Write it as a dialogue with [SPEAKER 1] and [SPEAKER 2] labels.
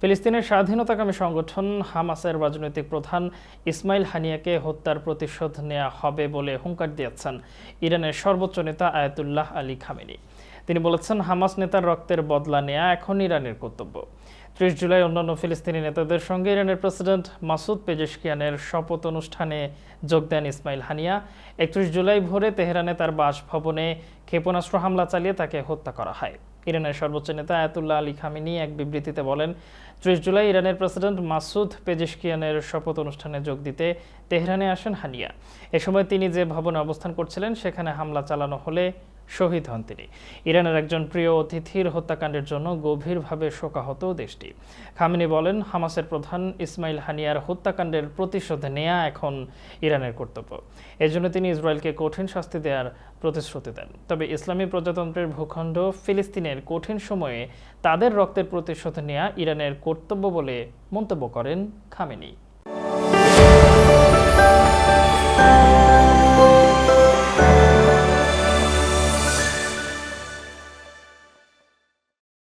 [SPEAKER 1] ফিলিস্তিনের স্বাধীনতাকামী সংগঠন হামাসের রাজনৈতিক প্রধান ইসমাইল হানিয়াকে হত্যার প্রতিশোধ নেওয়া হবে বলে হুঙ্কার দিয়েছেন ইরানের সর্বোচ্চ নেতা আয়াতুল্লাহ আলী খামেনি। তিনি বলেছেন, হামাস নেতার রক্তের বদলা নেয়া এখন ইরানের কর্তব্য। ত্রিশ জুলাই অন্যান্য ফিলিস্তিনি নেতাদের সঙ্গে ইরানের প্রেসিডেন্ট মাসুদ পেজেশকিয়ানের শপথ অনুষ্ঠানে যোগ দেন ইসমাইল হানিয়া। একত্রিশ জুলাই ভোরে তেহরানে তার বাসভবনে ক্ষেপণাস্ত্র হামলা চালিয়ে তাকে হত্যা করা হয়। ইরানের সর্বোচ্চ নেতা আয়াতুল্লাহ আলী খামিনি এক বিবৃতিতে বলেন, ত্রিশ জুলাই ইরানের প্রেসিডেন্ট মাসুদ পেজেশকিয়ানের শপথ অনুষ্ঠানে যোগ দিতে তেহরানে আসেন হানিয়া। এ সময় তিনি যে ভবনে অবস্থান করছিলেন, সেখানে হামলা চালানো হলে শহীদ হন তিনি। ইরানের একজন প্রিয় অতিথির হত্যাকাণ্ডের জন্য গভীরভাবে শোকাহত দেশটি। খামিনি বলেন, হামাসের প্রধান ইসমাইল হানিয়ার হত্যাকাণ্ডের প্রতিশোধ নেয়া এখন ইরানের কর্তব্য। এজন্য তিনি ইসরায়েলকে কঠিন শাস্তি দেওয়ার প্রতিশ্রুতি দেন। তবে ইসলামী প্রজাতন্ত্রের ভূখণ্ড ফিলিস্তিনের কঠিন সময়ে তাদের রক্তের প্রতিশোধ নেয়া ইরানের কর্তব্য বলে মন্তব্য করেন খামেনি।